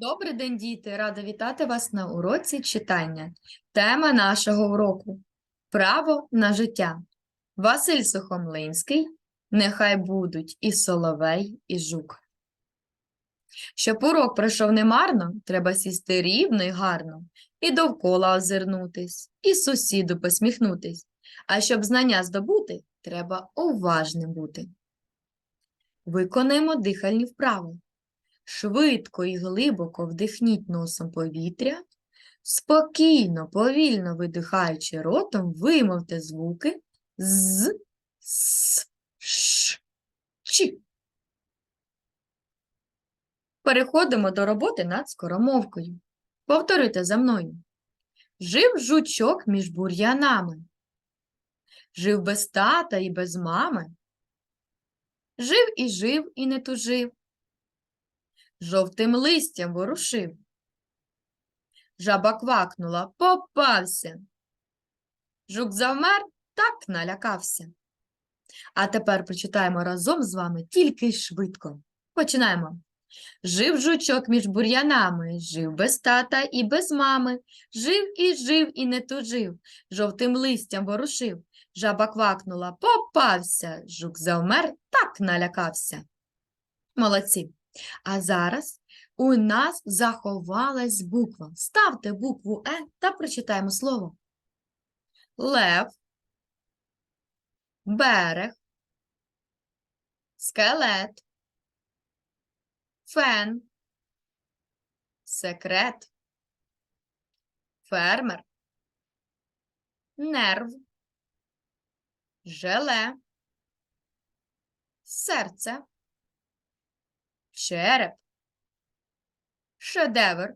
Добрий день, діти! Рада вітати вас на уроці читання. Тема нашого уроку Право на життя. Василь Сухомлинський. Нехай будуть і соловей, і жук. Щоб урок пройшов немарно, треба сісти рівно і гарно, і довкола озирнутись, і сусіду посміхнутись. А щоб знання здобути, треба уважним бути. Виконаємо дихальні вправи. Швидко і глибоко вдихніть носом повітря, спокійно, повільно видихаючи ротом, вимовте звуки з, с, ш, ч. Переходимо до роботи над скоромовкою. Повторюйте за мною. Жив жучок між бур'янами. Жив без тата і без мами. Жив і жив і не тужив жовтим листям ворушив. Жаба квакнула, попався. Жук завмер, так налякався. А тепер прочитаємо разом з вами тільки швидко. Починаємо. Жив жучок між бур'янами, жив без тата і без мами, жив і жив і не тужив, жовтим листям ворушив. Жаба квакнула, попався, жук завмер, так налякався. Молодці. А зараз у нас заховалась буква. Ставте букву Е та прочитаємо слово. Лев, берег, скелет, фен, секрет, фермер, нерв, желе, серце череп, шедевр.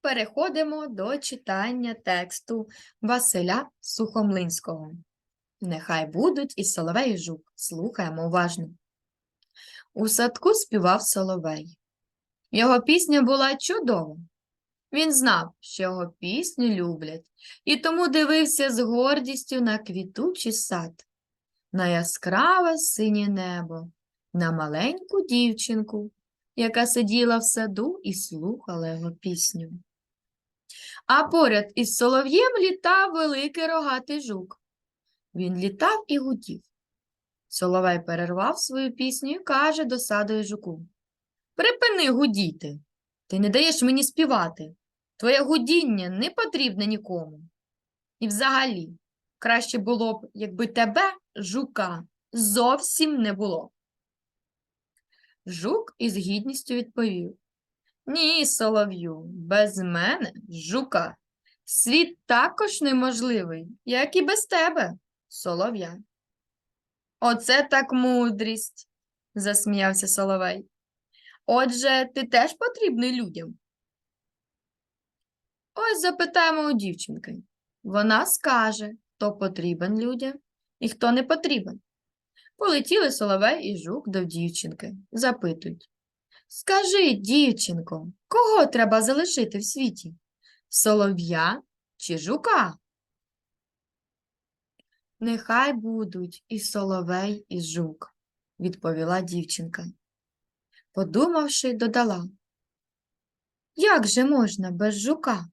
Переходимо до читання тексту Василя Сухомлинського. Нехай будуть і соловей і жук. Слухаємо уважно. У садку співав соловей. Його пісня була чудова. Він знав, що його пісню люблять, і тому дивився з гордістю на квітучий сад, на яскраве синє небо, на маленьку дівчинку, яка сиділа в саду і слухала його пісню. А поряд із солов'єм літав великий рогатий жук. Він літав і гудів. Соловей перервав свою пісню і каже досадою жуку Припини гудіти. Ти не даєш мені співати. Твоє гудіння не потрібне нікому. І взагалі, краще було б, якби тебе, жука, зовсім не було. Жук із гідністю відповів Ні, солов'ю, без мене, жука, світ також неможливий, як і без тебе, солов'я. Оце так мудрість, засміявся соловей. Отже, ти теж потрібний людям. Ось запитаємо у дівчинки. Вона скаже, хто потрібен людям і хто не потрібен. Полетіли соловей і жук до дівчинки. Запитують. Скажи, дівчинко, кого треба залишити в світі? Солов'я чи жука? Нехай будуть і соловей, і жук, відповіла дівчинка. Подумавши, додала. Як же можна без жука?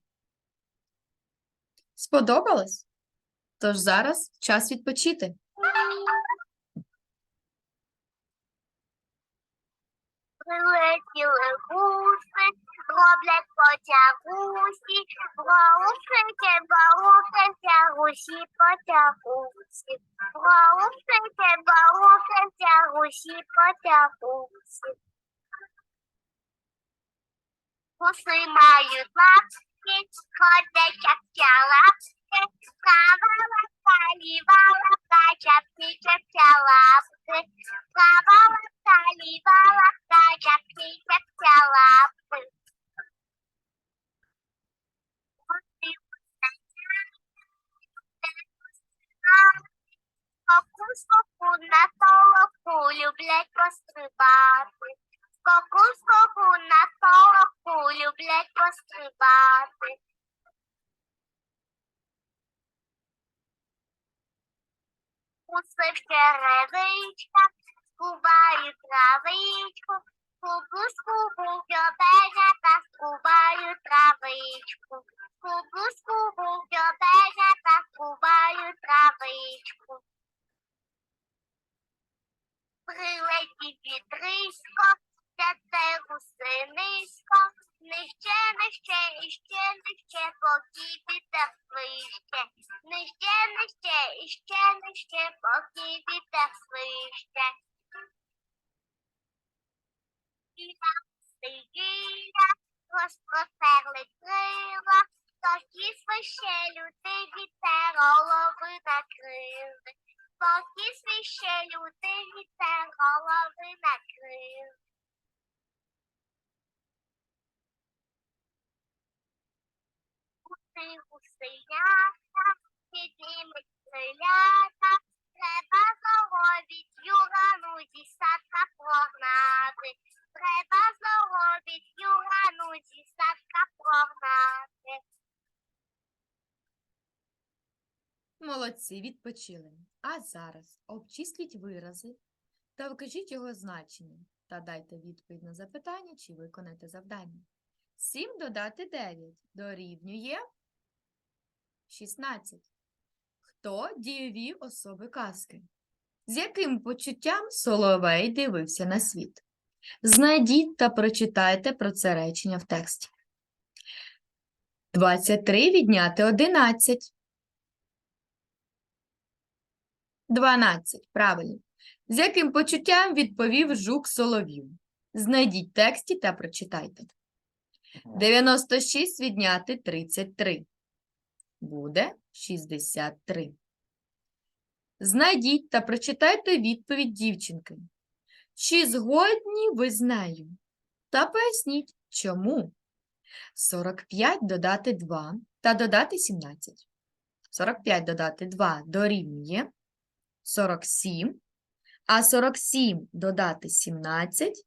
Сподобалось? Тож зараз час відпочити. Прилетіли гуси, роблять потягусі, Голубчики, голубця, гусі потягусі, Голубчики, голубця, гусі потягусі. Гуси мають лапки, ходять як ця лапки, права лапка, ліва лапка, чапки, лапки, права ліва лапка, чапки, чапця лапки. Гуси Скоку, на толоку, люблять пострибати. Скоку, скоку на толоку, люблять пострибати. Усе в черевичках, скубають травичку, Сиділя, розпростерли крила, тоді люди вітер голови накрили. Поки свище люди вітер голови накрили. Гуси, гусенята, Молодці, відпочили. А зараз обчисліть вирази та вкажіть його значення та дайте відповідь на запитання, чи виконайте завдання. 7 додати 9 дорівнює 16. Хто дієві особи казки? З яким почуттям Соловей дивився на світ? Знайдіть та прочитайте про це речення в тексті. 23 відняти 11. 12. Правильно. З яким почуттям відповів жук Соловів? Знайдіть тексті та прочитайте. 96 відняти 33. Буде 63. Знайдіть та прочитайте відповідь дівчинки. Чи згодні ви з нею? Та поясніть, чому? 45 додати 2 та додати 17. 45 додати 2 дорівнює 47, а 47 додати 17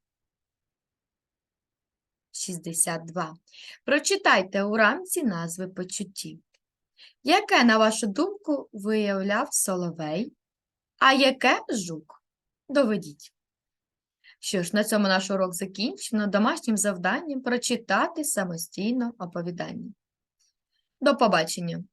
62. Прочитайте уранці назви почуттів. Яке, на вашу думку, виявляв Соловей, а яке жук? Доведіть. Що ж, на цьому наш урок закінчено. Домашнім завданням прочитати самостійно оповідання. До побачення!